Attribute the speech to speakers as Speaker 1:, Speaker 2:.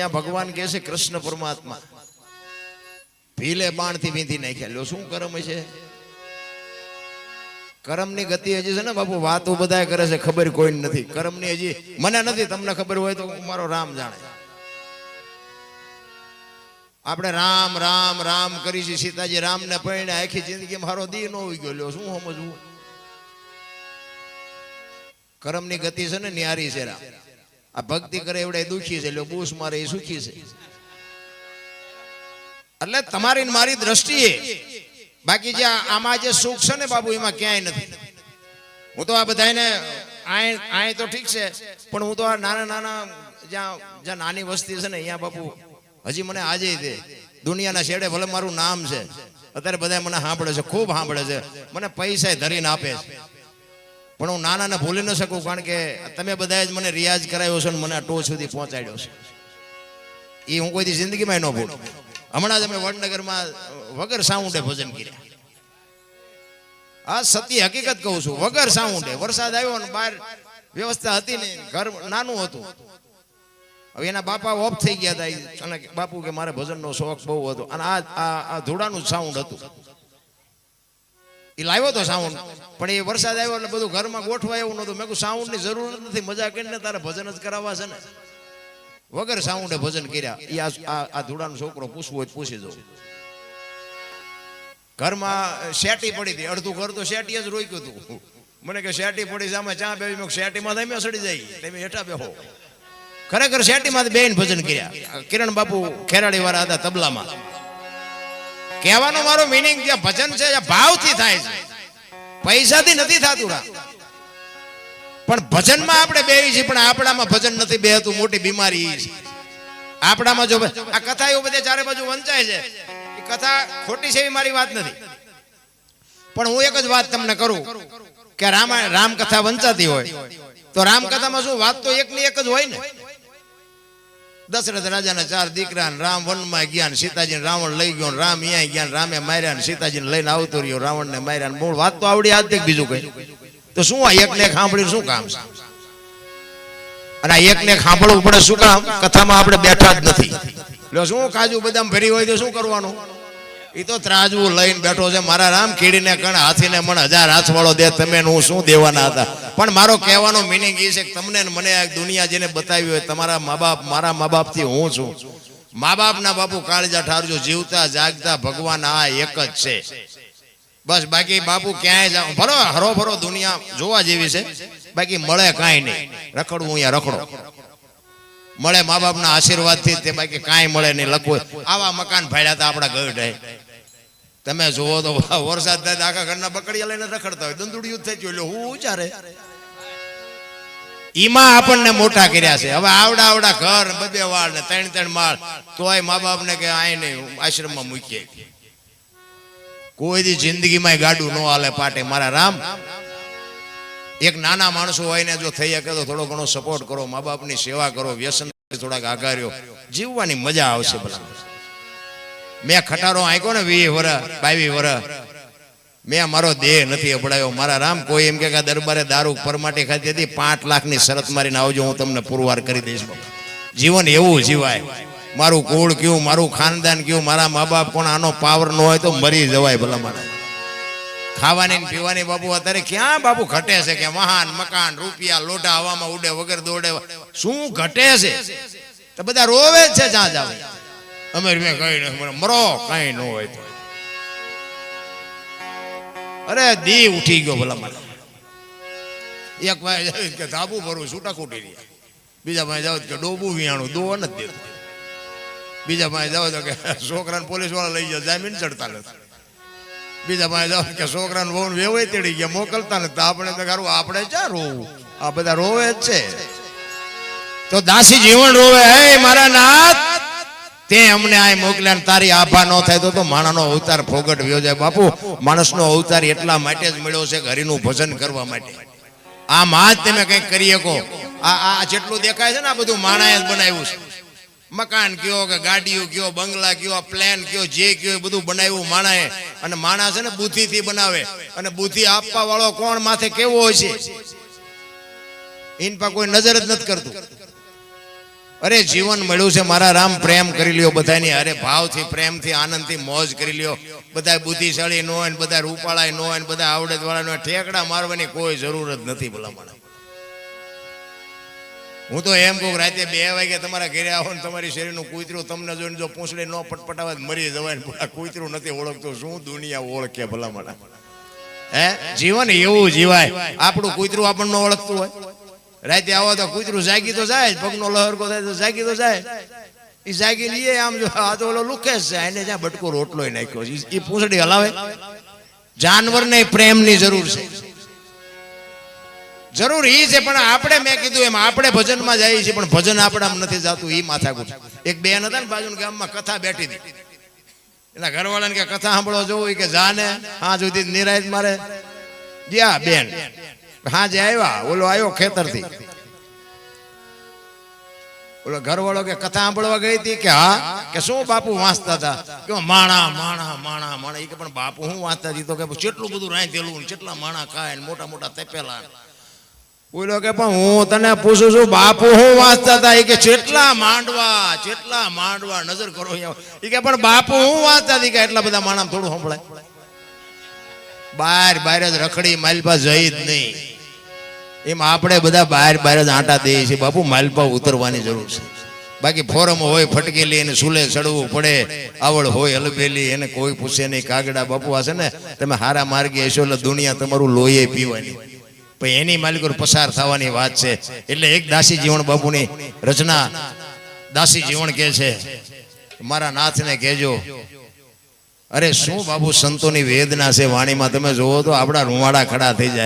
Speaker 1: અહીંયા ભગવાન કહે છે, કૃષ્ણ પરમાત્મા. ભીલે બાણથી વીંધી નાખ્યા. શું કરમ છે? કરમની ગતિ હજી છે ને બાપુ, વાતો બધા કરે છે, ખબર કોઈ નથી. કરમની હજી મને નથી, તમને ખબર હોય તો મારો રામ જાણે. આપણે રામ રામ રામ કરી છે, સીતાજી રામને પરણે આખી જિંદગી મારો દી નો ગયો. લ્યો, શું સમજવું? કરમની ગતિ છે ને ન્યારી છે રામ. આ ભક્તિ કરે એવડે દુખી છે બૂસ મારે એ સુખી છે. એટલે તમારી મારી દ્રષ્ટિએ બાકી જે આમાં જે સુખ છે ને બાબુ, એમાં ક્યાંય નથી. હું તો આ બધાને આય તો ઠીક છે, પણ હું તો આ નાના નાના જ્યાં જ્યાં નાની વસ્તી છે ને, અહીંયા બાપુ, હજી મને આજે તે દુનિયાના છેડે ભલે મારું નામ છે, અત્યારે બધા મને સાંભળે છે, ખૂબ સાંભળે છે. મને પૈસા ધરીને આપે છે. પણ હું નાનાને ભૂલી ન શકું, કારણ કે તમે બધાએ જ મને રિયાઝ કરાવ્યો છે ને મને ટોચ સુધી પહોંચાડ્યો છે. એ હું કોઈ જિંદગીમાં ન ભૂલું. હમણાં જ અમે વડનગરમાં વગર સાઉન્ડે ભજન કર્યા. આ સત્ય હકીકત કહું છું, વગર સાઉન્ડે. વરસાદ આવ્યો ને બહાર વ્યવસ્થા હતી ને ઘર નાનું હતું. હવે એના બાપા ઓફ થઈ ગયા હતા અને બાપુ કે મારે ભજનનો શોખ બહુ હતો. અને આ આ ધોળાનું સાઉન્ડ હતું. એ લાવ્યો તો સાઉન્ડ પણ એ વરસાદ આવ્યો એટલે બધું ઘરમાં ગોઠવાય એવું નતું મેં કહું સાઉન્ડની જરૂર નથી. મજા કરીને તારે ભજન જ કરાવવા છે ને. વગર સાઉન્ડે ભજન કર્યા. એ આ આ છોકરો પૂછવું હોય પૂછી જવું ઘરમાં શેટી પડી હતી. અડધું ઘર તો શેટી જ રોક્યું હતું. મને કે શેટી પડી આમાં ચા બે મેં શેટીમાં તમે સડી જાય. તમે હેઠા બેહો. ખરેખર શેટીમાં બેન ભજન કર્યા. કિરણ બાપુ ખેરાડી વાળા હતા તબલામાં. કહેવાનો મારો મિનિંગ જે ભજન છે જે ભાવથી થાય છે. પૈસાથી નથી થતું પણ ભજનમાં આપણે બેહી છીએ, પણ આપણામાં ભજન નથી બેહતું, મોટી બીમારી છે. આપણામાં જો આ કથા એવું બધે ચારે બાજુ વંચાય છે. એ કથા ખોટી છે એવી મારી વાત નથી. પણ હું એક જ વાત તમને કરું, કે રામાયણ રામકથા વંચાતી હોય. તો રામકથામાં શું વાત તો એકની એક જ હોય ને? દશરથ રાજાના ચાર દીકરા રામ વનમાં ગયા સીતાજીને રાવણ લઈ ગયો રામ અહીંયા ગયા રામે માર્યા સીતાજીને લઈને આવતો રહ્યો. રાવણને માર્યા મૂળ વાત તો આવડી આજ બીજું કઈ તો શું આ એકને એક સાંભળીને શું કામ? અને આ એકને સાંભળવું પડે શું કામ? કથામાં આપણે બેઠા જ નથી. એટલે શું કાજુ બદામ ભરી હોય તો શું કરવાનું? એ તો ત્રાજવું લઈને બેઠો છે. મારા રામ કીડીને કણ હાથીને મણ હજાર હાથ વાળો દે, તમે હું શું દેવાના હતા? પણ મારો કહેવાનો મિનિંગ એ છે કે તમને મને આ દુનિયા જેને બતાવી હોય, તમારા મા બાપ મારા મા બાપથી હું છું. મા બાપના બાપુ કાળજા ઠારજો, જીવતા, જાગતા, ભગવાન આ એક જ છે. બસ, બાકી બાપુ ક્યાંય જાઉં ભરો, હરો ભરો દુનિયા જોવા જેવી છે. બાકી મળે કાંઈ નહીં. રખડવું અહીંયા રખડો. મળે મા બાપના આશીર્વાદથી તે બાકી કાંઈ મળે નહીં. લખવું આવા મકાન ભાડ્યા હતા આપણા ગઢ. તમે જુઓ તો, વરસાદ થાય આખા ઘરના બકડીયા લઈને રખડતા હોય. દંદુડિયું થઈ ગયું. એટલે હું ઉચારે ઈમાં આપણને મોટા કર્યા છે. હવે આવડા આવડા ઘર બધે વાળ ને ત્રણ ત્રણ માળ, તોય મા બાપ ને કે આય નહીં આશ્રમમાં મૂકીએ. કોઈ જિંદગીમાં ગાડું ન હાલે પાટે. મારા રામ, એક નાના માણસો હોય ને જો થઈ શકે તો થોડો ઘણો સપોર્ટ કરો, મા બાપની સેવા કરો, વ્યસન થોડાક આગાર્યો જીવવાની મજા આવશે ભલા. મેં ખટારો આંક્યો ને વીસ વર બાવીસ વર મેં મારો દેહ નથી અપડાયો મારા રામ કોઈ એમ કે દરબારે દારૂ પરમાટી ખાતી હતી, પાંચ લાખની શરત મારીને આવજો, હું તમને પુરવાર કરી દઈશ જીવન એવું જીવાય. મારું કુળ કયું, મારું ખાનદાન કયું, મારા મા બાપ કોણ, આનો પાવર ન હોય તો મરી જવાય ભલા મારા ખાવાની પીવાની બાપુ અત્યારે ક્યાં બાપુ ઘટે છે કે વાહન, મકાન, રૂપિયા, લોઢા, હવામાં ઉડે, વગર દોડે. શું ઘટે છે? તો બધા રોવે જ છે જ્યાં જાવે અમે કઈ નહીં મરો, કઈ ન હોય તો. અરે દી ઉઠી ગયો ભલા મને એક ભાઈ કે ધાબુ ભરવું છૂટા ખૂટી રહ્યા. બીજા ભાઈ જાવ કે ડોબું વિયાણું દો નથી દેતું. બીજા ભાઈ જાવ કે છોકરાને પોલીસવાળા લઈ જાય જામીન ચડતા નથી. બીજા ભાઈ જાઓ કે છોકરાને વહુ વેવાય તેડી ગયા, મોકલતા નથી. તો આપણે તો ખરું, આપણે ક્યાં રોવું? આ બધા રોવે જ છે. તો દાસી જીવન રોવે. હે, મારા નાથ! તે અમને આ મોકલ્યા તારી આભા ન થાય તો માણસનો અવતાર ફોગટ વ્યો જાય. બાપુ, માણસનો અવતાર એટલા માટે જ મળ્યો છે હરિનું ભજન કરવા માટે. આ જ તમે કંઈક કરી શકો. આ આ જેટલું દેખાય છે ને આ બધું માણાએ જ બનાવ્યું છે. મકાન કયો કે ગાડીઓ કયો, બંગલા કયો, પ્લેન કયો, જે કયો એ બધું બનાવ્યું માણાએ. અને માણસ છે ને બુદ્ધિથી બનાવે. અને બુદ્ધિ આપવા વાળો કોણ માથે કેવો હોય છે? ઇન પર કોઈ નજર જ નથી કરતું. અરે જીવન મળ્યું છે, મારા રામ પ્રેમ કરી લ્યો બધાની અરે ભાવથી, પ્રેમથી, આનંદથી મોજ કરી લ્યો. બધા બુદ્ધિશાળી ન હોય બધા રૂપાળાય ન હોય બધા આવડત વાળા. ઠેકડા મારવાની કોઈ જરૂર જ નથી ભલામણ. હું તો એમ કહું રાતે બે વાગે તમારા ઘરે આવો ને તમારી શરીરનું કૂતરું તમને જોઈને જો પૂંછડે ન પટપટાવે મરી જવાય ને કૂતરું નથી ઓળખતું. શું દુનિયા ઓળખે ભલામણ? હે? જીવન એવું જીવાય. આપણું કૂતરું આપણને ઓળખતું હોય. રાતે આવો તો કૂતરું જાગી તો જાય, પગનો લહરકો થાય તો જાગી તો જાય. એ જાગી લઈએ આમ જો, આ તો ઓલો લુખે છે એને જ્યાં બટકો રોટલો નાખ્યો છે એ પૂંછડી હલાવે. જાનવરને પ્રેમની જરૂર છે. જરૂર એ છે, પણ આપણે મેં કીધું એમ, આપણે ભજનમાં જઈએ છીએ, પણ ભજન આપણા નથી જાતું માથા માથાકૂટ એક બેન હતા ને બાજુ ગામમાં કથા બેઠી હતી. એના ઘરવાળાને કે કથા સાંભળો જોવું કે જાને હા સુધી નિરાયત મારે. જ્યાં બેન. હા જે આવ્યા ઓલો આવ્યો ખેતરથી. ઓલો ઘરવાળો કે કથા સાંભળવા ગઈ હતી કે હા કે શું બાપુ વાંચતા હતા? કે માણા માણા માણા માણા. કે પણ બાપુ હું વાંચતા હતી? તો કે કેટલું બધું રાંધેલું કેટલા માણા ખાય ને મોટા મોટા તપેલા બોલો કે પણ હું તને પૂછું છું બાપુ હું વાંચતા હતા? એ કે કેટલા માંડવા કેટલા માંડવા નજર કરો એ કે પણ બાપુ હું વાંચતા હતી? કે એટલા બધા માણા થોડું સંભળાય બાર બાર જ રખડી માલપા જઈ જ નહીં. એમ આપણે બધા બહાર બહાર જ આંટા દઈએ છીએ. બાપુ માલપા ઉતરવાની જરૂર છે. બાકી ફોરમ હોય ફટકેલી એને સુલે ચડવું પડે. આવડ હોય હલબેલી એને કોઈ પૂછે નહીં. કાગડા બાપુ છે ને, તમે હારા માર્ગે હશો એટલે દુનિયા તમારું લોહી પીવાની. પણ એની માલિકો પસાર થવાની વાત છે. એટલે એક દાસી જીવન બાપુની રચના દાસી જીવન કે છે, મારા નાથને કહેજો, અરે શું બાબુ સંતોની વેદના છે? વાણીમાં તમે જોવો તો આપણા રૂવાડા ખડા થઈ જાય.